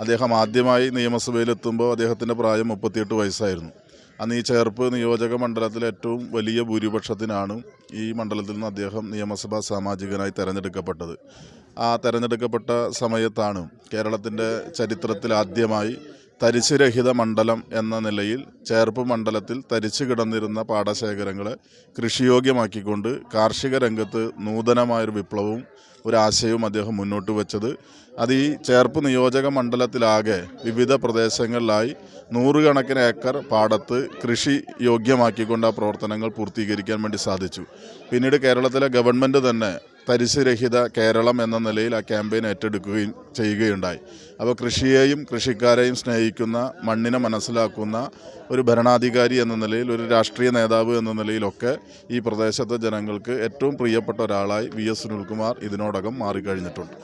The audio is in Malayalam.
അദ്ദേഹം ആദ്യമായി നിയമസഭയിലെത്തുമ്പോൾ അദ്ദേഹത്തിന്റെ പ്രായം മുപ്പത്തിയെട്ട് വയസ്സായിരുന്നു. അന്ന് ഈ ചേർപ്പ് നിയോജക മണ്ഡലത്തിലെ ഏറ്റവും വലിയ ഭൂരിപക്ഷത്തിനാണ് ഈ മണ്ഡലത്തിൽ നിന്ന് അദ്ദേഹം നിയമസഭാ സാമാജികനായി തെരഞ്ഞെടുക്കപ്പെട്ടത്. ആ തെരഞ്ഞെടുക്കപ്പെട്ട സമയത്താണ് കേരളത്തിന്റെ ചരിത്രത്തിൽ ആദ്യമായി തരിശുരഹിത മണ്ഡലം എന്ന നിലയിൽ ചേർപ്പ് മണ്ഡലത്തിൽ തരിച്ചു കിടന്നിരുന്ന പാടശേഖരങ്ങളെ കൃഷിയോഗ്യമാക്കിക്കൊണ്ട് കാർഷിക രംഗത്ത് നൂതനമായൊരു വിപ്ലവവും ഒരാശയവും അദ്ദേഹം മുന്നോട്ട് വെച്ചത്. അത് ഈ ചേർപ്പ് നിയോജക മണ്ഡലത്തിലാകെ വിവിധ പ്രദേശങ്ങളിലായി നൂറുകണക്കിന് ഏക്കർ പാടത്ത് കൃഷി യോഗ്യമാക്കിക്കൊണ്ട് ആ പ്രവർത്തനങ്ങൾ പൂർത്തീകരിക്കാൻ വേണ്ടി സാധിച്ചു. പിന്നീട് കേരളത്തിലെ ഗവൺമെന്റ് തന്നെ തരിശുരഹിത കേരളം എന്ന നിലയിൽ ആ ക്യാമ്പയിൻ ഏറ്റെടുക്കുകയും ചെയ്യുകയുണ്ടായി. അപ്പോൾ കൃഷിയെയും കൃഷിക്കാരെയും സ്നേഹിക്കുന്ന മണ്ണിനെ മനസ്സിലാക്കുന്ന ഒരു ഭരണാധികാരി എന്ന നിലയിൽ ഒരു രാഷ്ട്രീയ നേതാവ് എന്ന നിലയിലൊക്കെ ഈ പ്രദേശത്തെ ജനങ്ങൾക്ക് ഏറ്റവും പ്രിയപ്പെട്ട ഒരാളായി വി എസ് സുനിൽകുമാർ ഇതിനോടകം മാറിക്കഴിഞ്ഞിട്ടുണ്ട്.